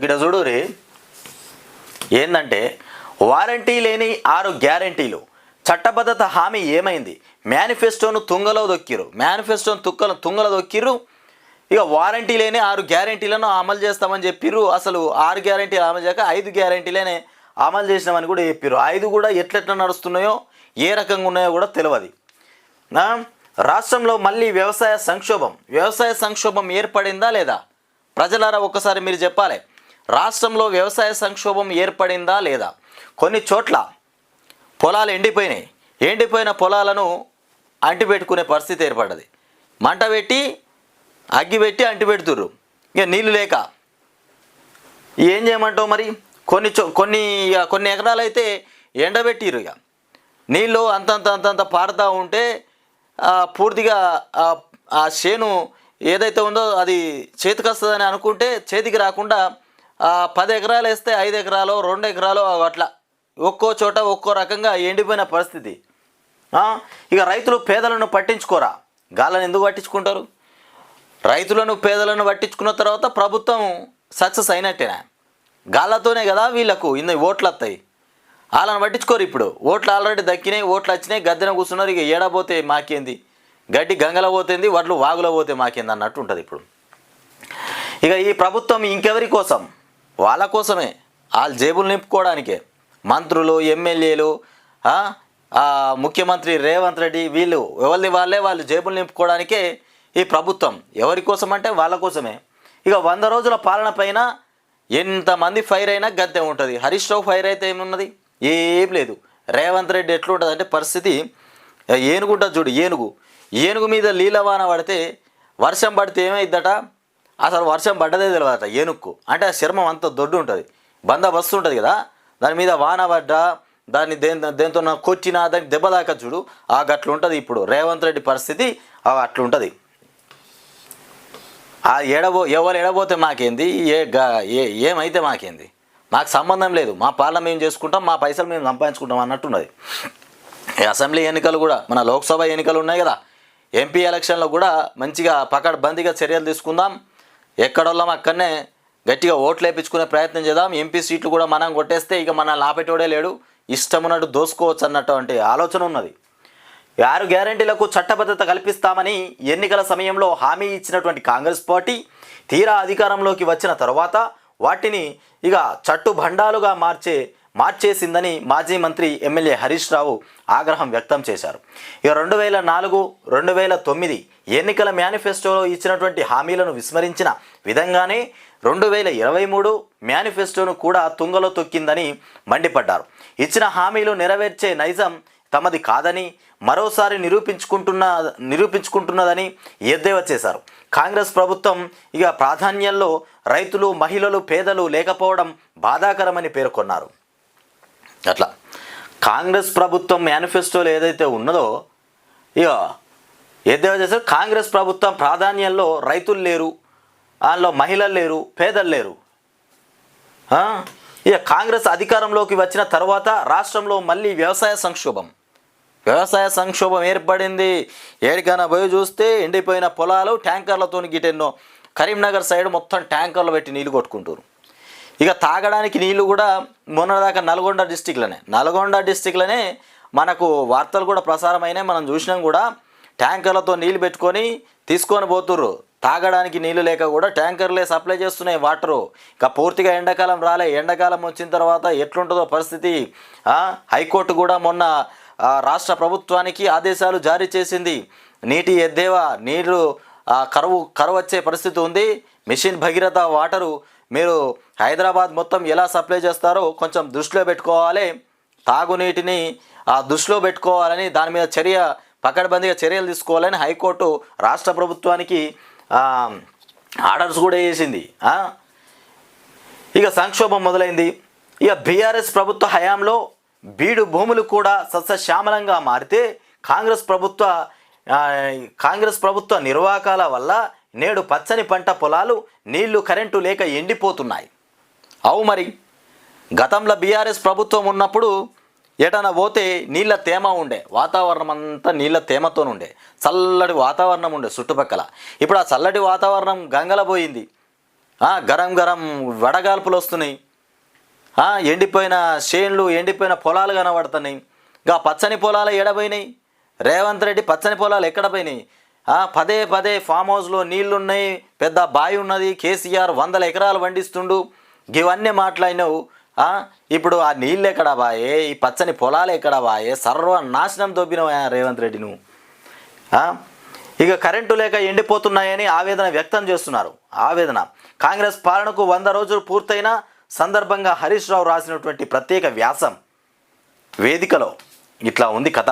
ఇక్కడ చూడు రే. ఏందంటే వారంటీ లేని ఆరు గ్యారంటీలు. చట్టబద్ధత హామీ ఏమైంది? మేనిఫెస్టోను తుంగలో దొక్కిరు మేనిఫెస్టోను తుక్కల తుంగలో దొక్కిరు ఇక వారంటీ లేని ఆరు గ్యారంటీలను అమలు చేస్తామని చెప్పిర్రు. అసలు ఆరు గ్యారంటీలు అమలు చేయక ఐదు గ్యారంటీలనే అమలు చేసినామని కూడా చెప్పిర్రు. ఐదు కూడా ఎట్లెట్లా నడుస్తున్నాయో ఏ రకంగా ఉన్నాయో కూడా తెలియదు నా? రాష్ట్రంలో మళ్ళీ వ్యవసాయ సంక్షోభం. వ్యవసాయ సంక్షోభం ఏర్పడిందా లేదా? ప్రజలారా ఒక్కసారి మీరు చెప్పాలి. రాష్ట్రంలో వ్యవసాయ సంక్షోభం ఏర్పడిందా లేదా కొన్ని చోట్ల పొలాలు ఎండిపోయినాయి ఎండిపోయిన పొలాలను అంటిపెట్టుకునే పరిస్థితి ఏర్పడ్డది మంట పెట్టి అగ్గి పెట్టి అంటిపెడుతుర్రు ఇక నీళ్ళు లేక ఏం చేయమంటావు మరి కొన్ని చో కొన్ని ఇక కొన్ని ఎకరాలు అయితే ఎండబెట్టిర్రు ఇక నీళ్ళు అంతంత అంతంత పారుతూ ఉంటే పూర్తిగా ఆ, చేను ఏదైతే ఉందో అది చేతికి వస్తుందని అనుకుంటే చేతికి రాకుండా పది ఎకరాలు వేస్తే ఐదు ఎకరాలు రెండు ఎకరాలు అట్లా. ఒక్కో చోట ఒక్కో రకంగా ఎండిపోయిన పరిస్థితి. ఇక రైతులు పేదలను పట్టించుకోరా? గాలను ఎందుకు పట్టించుకుంటారు? రైతులను పేదలను పట్టించుకున్న తర్వాత ప్రభుత్వం సక్సెస్ అయినట్టేనా? గాళ్ళతోనే కదా వీళ్ళకు ఇన్ని ఓట్లు వస్తాయి. వాళ్ళని పట్టించుకోరు ఇప్పుడు. ఓట్లు ఆల్రెడీ దక్కినాయి ఓట్లు వచ్చినాయి గద్దెన కూర్చున్నారు ఇక ఏడబోతే మాకేంది? గడ్డి గంగలో పోతుంది వడ్లు వాగులో పోతే మాకేంది అన్నట్టు ఉంటుంది ఇప్పుడు. ఇక ఈ ప్రభుత్వం ఇంకెవరి కోసం? వాళ్ళ కోసమే. వాళ్ళ జేబులు నింపుకోవడానికే. మంత్రులు ఎమ్మెల్యేలు ముఖ్యమంత్రి రేవంత్ రెడ్డి వీళ్ళు ఎవరిది వాళ్ళే వాళ్ళు జేబులు నింపుకోవడానికే ఈ ప్రభుత్వం. ఎవరి కోసం అంటే వాళ్ళ కోసమే. ఇక వంద రోజుల పాలన పైన ఎంతమంది ఫైర్ అయినా గద్దె ఉంటుంది. హరీష్ రావు ఫైర్ అయితే ఏమున్నది? ఏం లేదు. రేవంత్ రెడ్డి ఎట్లుంటుంది అంటే పరిస్థితి ఏనుగుంటుంది చూడు ఏనుగు. ఏనుగు మీద లీలవాన పడితే వర్షం పడితే ఏమైద్దట? అసలు వర్షం పడ్డదే తెలియదట ఏనుక్కు. అంటే ఆ చర్మం అంత దొడ్డు ఉంటుంది. బందోబస్తు ఉంటుంది కదా? దాని మీద వాన పడ్డా దాన్ని దేని దేంతో కొచ్చినా దానికి దెబ్బ దాకా చూడు ఆ గట్లు ఉంటుంది ఇప్పుడు. రేవంత్ రెడ్డి పరిస్థితి అట్లుంటుంది ఆ ఎడబో ఎవరు ఎడబోతే మాకేంది? ఏ గా ఏ ఏమైతే మాకేంది? మాకు సంబంధం లేదు. మా పాలన మేము చేసుకుంటాం మా పైసలు మేము సంపాదించుకుంటాం అన్నట్టున్నది. అసెంబ్లీ ఎన్నికలు కూడా మన లోక్సభ ఎన్నికలు ఉన్నాయి కదా? ఎంపీ ఎలక్షన్లో కూడా మంచిగా పకడ్బందీగా చర్యలు తీసుకుందాం. ఎక్కడోళ్ళం అక్కడనే గట్టిగా ఓట్లు వేయించుకునే ప్రయత్నం చేద్దాం. ఎంపీ సీట్లు కూడా మనం కొట్టేస్తే ఇక మన లాపెట్టోడే లేడు. ఇష్టమున్నట్టు దోసుకోవచ్చు అన్నటువంటి ఆలోచన ఉన్నది. ఆరు గ్యారంటీలకు చట్టబద్ధత కల్పిస్తామని ఎన్నికల సమయంలో హామీ ఇచ్చినటువంటి కాంగ్రెస్ పార్టీ తీరా అధికారంలోకి వచ్చిన తర్వాత వాటిని ఇక చట్టు భండాలుగా మార్చే మార్చేసిందని మాజీ మంత్రి ఎమ్మెల్యే హరీష్ రావు ఆగ్రహం వ్యక్తం చేశారు. ఇక రెండు వేల నాలుగు రెండు వేల తొమ్మిది ఎన్నికల మేనిఫెస్టోలో ఇచ్చినటువంటి హామీలను విస్మరించిన విధంగానే రెండు వేల ఇరవై మూడు మేనిఫెస్టోను కూడా తుంగలో తొక్కిందని మండిపడ్డారు. ఇచ్చిన హామీలు నెరవేర్చే నైజం తమది కాదని మరోసారి నిరూపించుకుంటున్న నిరూపించుకుంటున్నదని ఎద్దేవా చేశారు. కాంగ్రెస్ ప్రభుత్వం ఇక ప్రాధాన్యంలో రైతులు మహిళలు పేదలు లేకపోవడం బాధాకరమని పేర్కొన్నారు. అట్లా. కాంగ్రెస్ ప్రభుత్వం మేనిఫెస్టోలో ఏదైతే ఉన్నదో ఇక ఏదేవో చేశారు కాంగ్రెస్ ప్రభుత్వం ప్రాధాన్యంలో రైతులు లేరు అందులో మహిళలు లేరు పేదలు లేరు. ఇక కాంగ్రెస్ అధికారంలోకి వచ్చిన తర్వాత రాష్ట్రంలో మళ్ళీ వ్యవసాయ సంక్షోభం. వ్యవసాయ సంక్షోభం ఏర్పడింది. ఏడికైనా పోయి చూస్తే ఎండిపోయిన పొలాలు ట్యాంకర్లతో గిటెన్నో కరీంనగర్ సైడ్ మొత్తం ట్యాంకర్లు పెట్టి నీళ్ళు కొట్టుకుంటారు ఇక తాగడానికి నీళ్ళు కూడా మొన్నదాకా నల్గొండ డిస్టిక్లోనే. నల్గొండ డిస్టిక్లోనే మనకు వార్తలు కూడా ప్రసారమైనాయి. మనం చూసినాం కూడా ట్యాంకర్లతో నీళ్ళు పెట్టుకొని తీసుకొని పోతుర్రు. తాగడానికి నీళ్ళు లేక కూడా ట్యాంకర్లే సప్లై చేస్తున్నాయి వాటరు. ఇక పూర్తిగా ఎండాకాలం రాలే. ఎండాకాలం వచ్చిన తర్వాత ఎట్లుంటుందో పరిస్థితి హైకోర్టు కూడా మొన్న రాష్ట్ర ప్రభుత్వానికి ఆదేశాలు జారీ చేసింది. నీటి ఎద్దేవా నీళ్ళు కరువు కరువు వచ్చే పరిస్థితి ఉంది. మిషన్ భగీరథ వాటరు మీరు హైదరాబాద్ మొత్తం ఎలా సప్లై చేస్తారో కొంచెం దృష్టిలో పెట్టుకోవాలి. తాగునీటిని ఆ దృష్టిలో పెట్టుకోవాలని దాని మీద చర్య పకడ్బందీగా చర్యలు తీసుకోవాలని హైకోర్టు రాష్ట్ర ప్రభుత్వానికి ఆర్డర్స్ కూడా వేసింది. ఇక సంక్షోభం మొదలైంది. ఇక బీఆర్ఎస్ ప్రభుత్వ హయాంలో బీడు భూములు కూడా సస్యశ్యామలంగా మారితే కాంగ్రెస్ ప్రభుత్వ కాంగ్రెస్ ప్రభుత్వ నిర్వాహకాల వల్ల నేడు పచ్చని పంట పొలాలు నీళ్ళు కరెంటు లేక ఎండిపోతున్నాయి. అవు మరి గతంలో బీఆర్ఎస్ ప్రభుత్వం ఉన్నప్పుడు ఎటన్నా పోతే నీళ్ళ తేమ ఉండే వాతావరణం అంతా నీళ్ళ తేమతో ఉండే చల్లటి వాతావరణం ఉండే చుట్టుపక్కల. ఇప్పుడు ఆ చల్లటి వాతావరణం గంగల పోయింది. గరం గరం వడగాల్పులు వస్తున్నాయి ఎండిపోయిన చేన్లు ఎండిపోయిన పొలాలు కనబడుతున్నాయి. ఇంకా పచ్చని పొలాలు ఎడపోయినాయి రేవంత్ రెడ్డి పచ్చని పొలాలు ఎక్కడ పోయినాయి? పదే పదే ఫామ్ హౌస్లో నీళ్ళున్నాయి పెద్ద బావి ఉన్నది కేసీఆర్ వందల ఎకరాలు పండిస్తుండు. ఇవన్నీ మాట్లాడినావు. ఇప్పుడు ఆ నీళ్ళు ఎక్కడ బాయే? ఈ పచ్చని పొలాలు ఎక్కడ బాయే? సర్వ నాశనం దొబ్బినవా రేవంత్ రెడ్డి నువ్వు? ఇక కరెంటు లేక ఎండిపోతున్నాయని ఆవేదన వ్యక్తం చేస్తున్నారు. ఆవేదన. కాంగ్రెస్ పాలనకు వంద రోజులు పూర్తయిన సందర్భంగా హరీష్ రావు రాసినటువంటి ప్రత్యేక వ్యాసం వేదికలో. ఇట్లా ఉంది కథ.